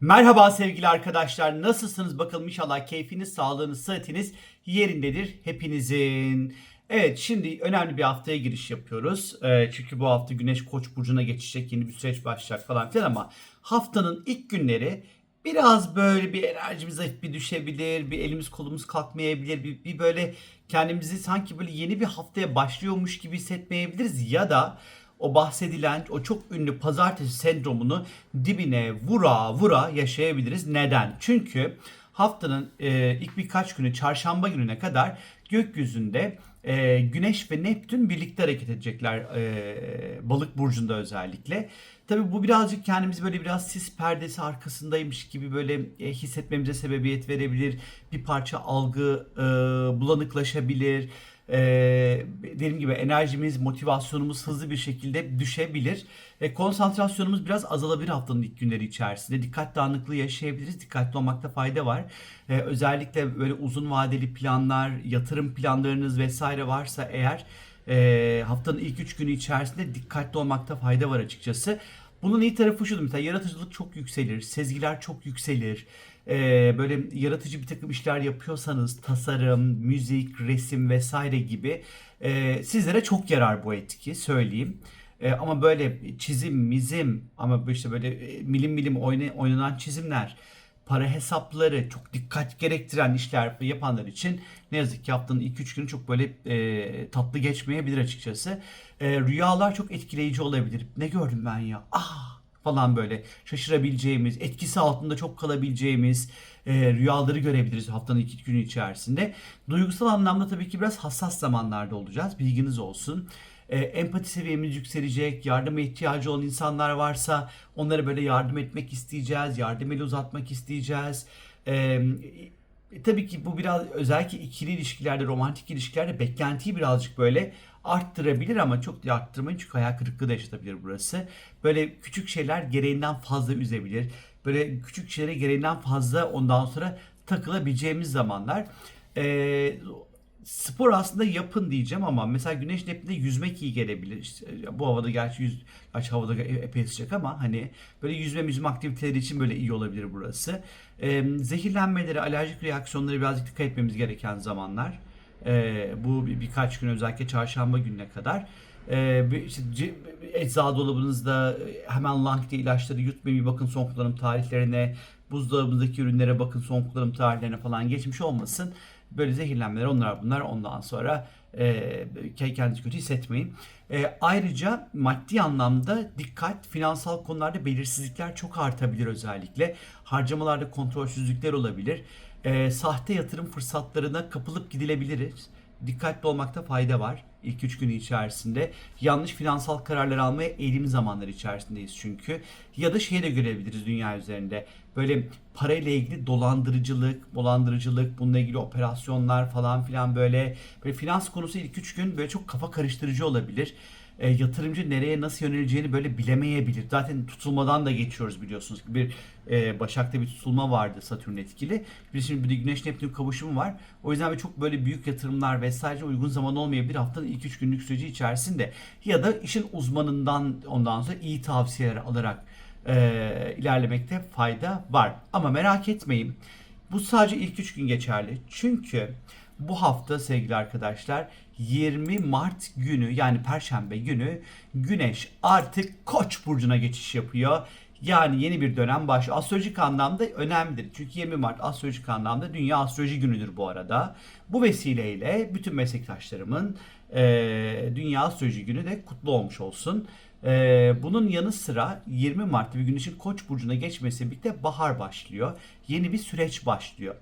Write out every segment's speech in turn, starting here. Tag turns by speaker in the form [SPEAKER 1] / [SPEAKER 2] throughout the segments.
[SPEAKER 1] Merhaba sevgili arkadaşlar. Nasılsınız bakalım inşallah keyfiniz, sağlığınız, sıhhatiniz yerindedir hepinizin. Evet şimdi önemli bir haftaya giriş yapıyoruz. Ee, çünkü bu hafta Güneş Koç burcuna geçecek, yeni bir süreç başlayacak falan filan ama haftanın ilk günleri biraz böyle bir enerjimiz zayıf bir düşebilir, bir elimiz kolumuz kalkmayabilir, bir, bir böyle kendimizi sanki böyle yeni bir haftaya başlıyormuş gibi hissetmeyebiliriz ya da o bahsedilen o çok ünlü pazartesi sendromunu dibine vura vura yaşayabiliriz. Neden? Çünkü haftanın e, ilk birkaç günü çarşamba gününe kadar gökyüzünde e, Güneş ve Neptün birlikte hareket edecekler e, balık burcunda özellikle. Tabii bu birazcık kendimizi böyle biraz sis perdesi arkasındaymış gibi böyle e, hissetmemize sebebiyet verebilir. Bir parça algı e, bulanıklaşabilir. E, dediğim gibi enerjimiz, motivasyonumuz hızlı bir şekilde düşebilir. E, konsantrasyonumuz biraz azalabilir haftanın ilk günleri içerisinde. Dikkat dağınıklığı yaşayabiliriz. Dikkatli olmakta fayda var. E, özellikle böyle uzun vadeli planlar, yatırım planlarınız vesaire varsa eğer e, haftanın ilk 3 günü içerisinde dikkatli olmakta fayda var açıkçası. Bunun iyi tarafı şudur mesela yaratıcılık çok yükselir, sezgiler çok yükselir. Ee, böyle yaratıcı bir takım işler yapıyorsanız tasarım, müzik, resim vesaire gibi e, sizlere çok yarar bu etki söyleyeyim. E, ama böyle çizim, mizim ama işte böyle e, milim milim oyna- oynanan çizimler, para hesapları, çok dikkat gerektiren işler yapanlar için ne yazık ki haftanın ilk üç günü çok böyle e, tatlı geçmeyebilir açıkçası. E, rüyalar çok etkileyici olabilir. Ne gördüm ben ya? Ah falan böyle şaşırabileceğimiz, etkisi altında çok kalabileceğimiz e, rüyaları görebiliriz haftanın ilk günü içerisinde. Duygusal anlamda tabii ki biraz hassas zamanlarda olacağız. Bilginiz olsun. E, empati seviyemiz yükselecek. Yardıma ihtiyacı olan insanlar varsa onlara böyle yardım etmek isteyeceğiz. Yardım eli uzatmak isteyeceğiz. E, e, tabii ki bu biraz özellikle ikili ilişkilerde, romantik ilişkilerde beklentiyi birazcık böyle arttırabilir ama çok da arttırmayın çünkü hayal kırıklığı da yaşatabilir burası. Böyle küçük şeyler gereğinden fazla üzebilir. Böyle küçük şeylere gereğinden fazla ondan sonra takılabileceğimiz zamanlar. Ee, spor aslında yapın diyeceğim ama mesela güneş neptünde yüzmek iyi gelebilir. İşte bu havada gerçi yüz, gerçi havada epey sıcak ama hani böyle yüzme yüzme aktiviteleri için böyle iyi olabilir burası. Ee, zehirlenmeleri, alerjik reaksiyonları birazcık dikkat etmemiz gereken zamanlar. Ee, bu bir, birkaç gün özellikle çarşamba gününe kadar. Bir, işte, eczacı dolabınızda hemen lang diye ilaçları yutmayın bir bakın son kullanım tarihlerine. Buzdolabınızdaki ürünlere bakın son kullanım tarihlerine falan geçmiş olmasın. Böyle zehirlenmeler onlar bunlar ondan sonra e, kendinizi kötü hissetmeyin. E, ayrıca maddi anlamda dikkat, finansal konularda belirsizlikler çok artabilir özellikle. Harcamalarda kontrolsüzlükler olabilir. E, sahte yatırım fırsatlarına kapılıp gidilebiliriz. Dikkatli olmakta fayda var ilk 3 gün içerisinde. Yanlış finansal kararlar almaya eğilim zamanları içerisindeyiz çünkü. Ya da şeyi de görebiliriz dünya üzerinde. Böyle parayla ilgili dolandırıcılık, dolandırıcılık, bununla ilgili operasyonlar falan filan böyle. Böyle finans konusu ilk 3 gün böyle çok kafa karıştırıcı olabilir. E, yatırımcı nereye nasıl yöneleceğini böyle bilemeyebilir. Zaten tutulmadan da geçiyoruz biliyorsunuz. Bir e, Başak'ta bir tutulma vardı Satürn etkili. Bir şimdi bir Güneş Neptün kavuşumu var. O yüzden böyle çok böyle büyük yatırımlar vesaire uygun zaman olmayabilir haftanın ilk 3 günlük süreci içerisinde. Ya da işin uzmanından ondan sonra iyi tavsiyeler alarak e, ilerlemekte fayda var. Ama merak etmeyin. Bu sadece ilk 3 gün geçerli. Çünkü bu hafta sevgili arkadaşlar 20 Mart günü yani Perşembe günü Güneş artık Koç burcuna geçiş yapıyor. Yani yeni bir dönem başlıyor. Astrolojik anlamda önemlidir. Çünkü 20 Mart astrolojik anlamda Dünya Astroloji Günü'dür bu arada. Bu vesileyle bütün meslektaşlarımın e, Dünya Astroloji Günü de kutlu olmuş olsun. E, bunun yanı sıra 20 Mart'ta bir güneşin Koç burcuna geçmesiyle birlikte bahar başlıyor. Yeni bir süreç başlıyor.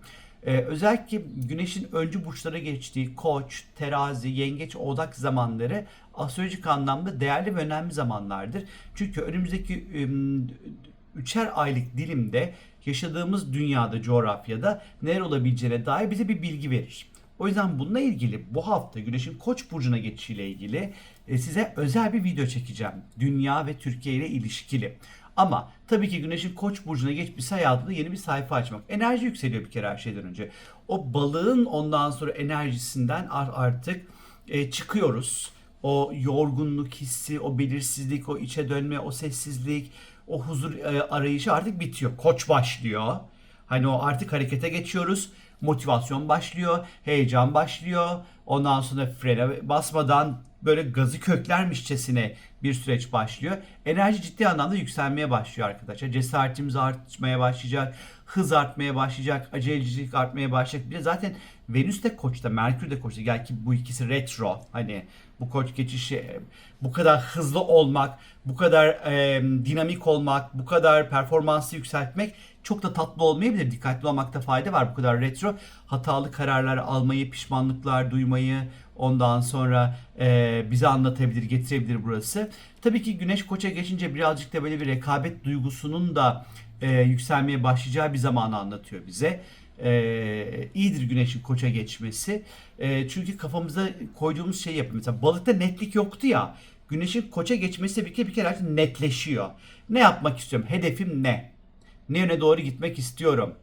[SPEAKER 1] Ee, özellikle güneşin öncü burçlara geçtiği koç, terazi, yengeç, odak zamanları astrolojik anlamda değerli ve önemli zamanlardır. Çünkü önümüzdeki ım, üçer aylık dilimde yaşadığımız dünyada, coğrafyada neler olabileceğine dair bize bir bilgi verir. O yüzden bununla ilgili bu hafta Güneş'in Koç burcuna geçişiyle ilgili e, size özel bir video çekeceğim. Dünya ve Türkiye ile ilişkili. Ama tabii ki Güneş'in Koç burcuna geçmişse hayatında yeni bir sayfa açmak. Enerji yükseliyor bir kere her şeyden önce. O balığın ondan sonra enerjisinden ar- artık e, çıkıyoruz. O yorgunluk hissi, o belirsizlik, o içe dönme, o sessizlik, o huzur e, arayışı artık bitiyor. Koç başlıyor. Hani o artık harekete geçiyoruz. Motivasyon başlıyor, heyecan başlıyor. Ondan sonra frene basmadan böyle gazı köklermişçesine bir süreç başlıyor. Enerji ciddi anlamda yükselmeye başlıyor arkadaşlar. Cesaretimiz artmaya başlayacak, hız artmaya başlayacak, acelecilik artmaya başlayacak. Bir de zaten Venüs de koçta, Merkür de koçta. Gel ki bu ikisi retro. Hani bu koç geçişi bu kadar hızlı olmak, bu kadar e, dinamik olmak, bu kadar performansı yükseltmek çok da tatlı olmayabilir. Dikkatli olmakta fayda var. Bu kadar retro hatalı kararlar almayı, pişmanlıklar duymayı ondan sonra e, bize anlatabilir, getirebilir burası. Tabii ki Güneş Koç'a geçince birazcık da böyle bir rekabet duygusunun da e, yükselmeye başlayacağı bir zamanı anlatıyor bize. E, iyidir Güneş'in Koç'a geçmesi. E, çünkü kafamıza koyduğumuz şey yapıyor. Mesela balıkta netlik yoktu ya. Güneş'in Koç'a geçmesi bir kere bir kere artık netleşiyor. Ne yapmak istiyorum? Hedefim ne? Ne yöne doğru gitmek istiyorum?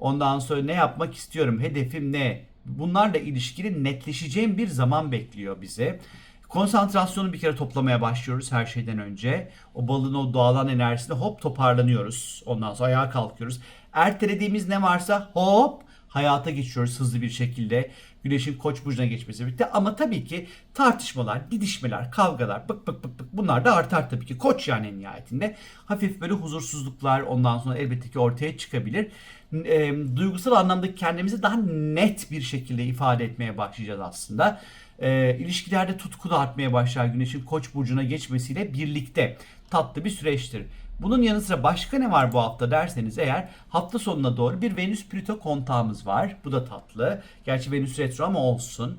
[SPEAKER 1] Ondan sonra ne yapmak istiyorum? Hedefim ne? Bunlarla ilişkili netleşeceğim bir zaman bekliyor bize. Konsantrasyonu bir kere toplamaya başlıyoruz her şeyden önce. O balığın o doğalan enerjisinde hop toparlanıyoruz. Ondan sonra ayağa kalkıyoruz. Ertelediğimiz ne varsa hop hayata geçiyoruz hızlı bir şekilde. Güneşin koç burcuna geçmesi birlikte ama tabii ki tartışmalar, didişmeler, kavgalar, bık bık bık bık bunlar da artar tabii ki. Koç yani nihayetinde. Hafif böyle huzursuzluklar ondan sonra elbette ki ortaya çıkabilir. E, duygusal anlamda kendimizi daha net bir şekilde ifade etmeye başlayacağız aslında. E, ilişkilerde tutku da artmaya başlar Güneşin koç burcuna geçmesiyle birlikte. Tatlı bir süreçtir. Bunun yanı sıra başka ne var bu hafta derseniz eğer hafta sonuna doğru bir Venüs Plüto kontağımız var. Bu da tatlı. Gerçi Venüs retro ama olsun.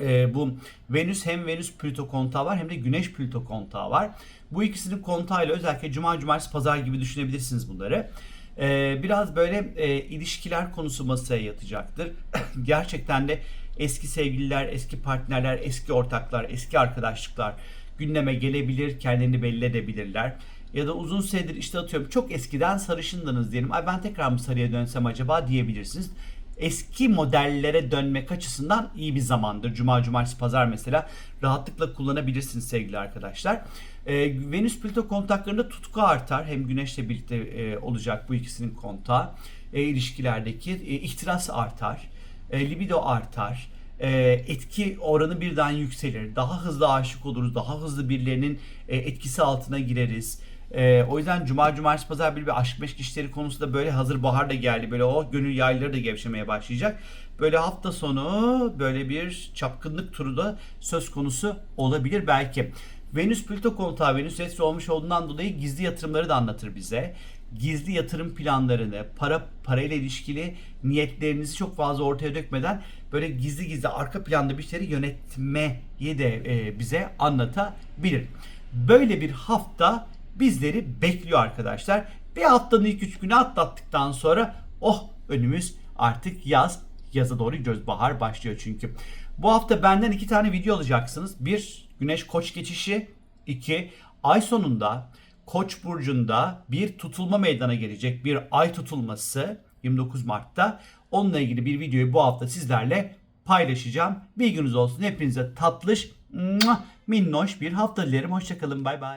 [SPEAKER 1] Ee, bu Venüs hem Venüs Plüto kontağı var hem de Güneş Plüto kontağı var. Bu ikisinin kontağıyla özellikle Cuma, Cumartesi, Pazar gibi düşünebilirsiniz bunları. Ee, biraz böyle e, ilişkiler konusu masaya yatacaktır. Gerçekten de eski sevgililer, eski partnerler, eski ortaklar, eski arkadaşlıklar gündeme gelebilir, kendini belli edebilirler ya da uzun süredir işte atıyorum çok eskiden sarışındınız diyelim. Ay ben tekrar mı sarıya dönsem acaba diyebilirsiniz. Eski modellere dönmek açısından iyi bir zamandır. Cuma, cumartesi, pazar mesela rahatlıkla kullanabilirsiniz sevgili arkadaşlar. Ee, Venüs Plüto kontaklarında tutku artar. Hem Güneş'le birlikte e, olacak bu ikisinin kontağı. E, ilişkilerdeki e, ihtiras artar. E, libido artar e, etki oranı birden yükselir. Daha hızlı aşık oluruz. Daha hızlı birilerinin e, etkisi altına gireriz. E, o yüzden cuma, cumartesi, pazar bir, bir aşk meşk işleri konusunda böyle hazır bahar da geldi. Böyle o gönül yayları da gevşemeye başlayacak. Böyle hafta sonu böyle bir çapkınlık turu da söz konusu olabilir belki. Venüs Plüto kontağı Venüs retro olmuş olduğundan dolayı gizli yatırımları da anlatır bize. Gizli yatırım planlarını, para parayla ilişkili niyetlerinizi çok fazla ortaya dökmeden böyle gizli gizli arka planda bir şeyleri yönetmeyi de e, bize anlatabilir. Böyle bir hafta bizleri bekliyor arkadaşlar. Bir haftanın ilk üç günü atlattıktan sonra oh önümüz artık yaz. Yaza doğru gidiyoruz. Bahar başlıyor çünkü. Bu hafta benden iki tane video alacaksınız. Bir Güneş Koç geçişi. iki ay sonunda Koç burcunda bir tutulma meydana gelecek. Bir ay tutulması 29 Mart'ta. Onunla ilgili bir videoyu bu hafta sizlerle paylaşacağım. Bilginiz olsun. Hepinize tatlış, minnoş bir hafta dilerim. Hoşçakalın. Bay bay.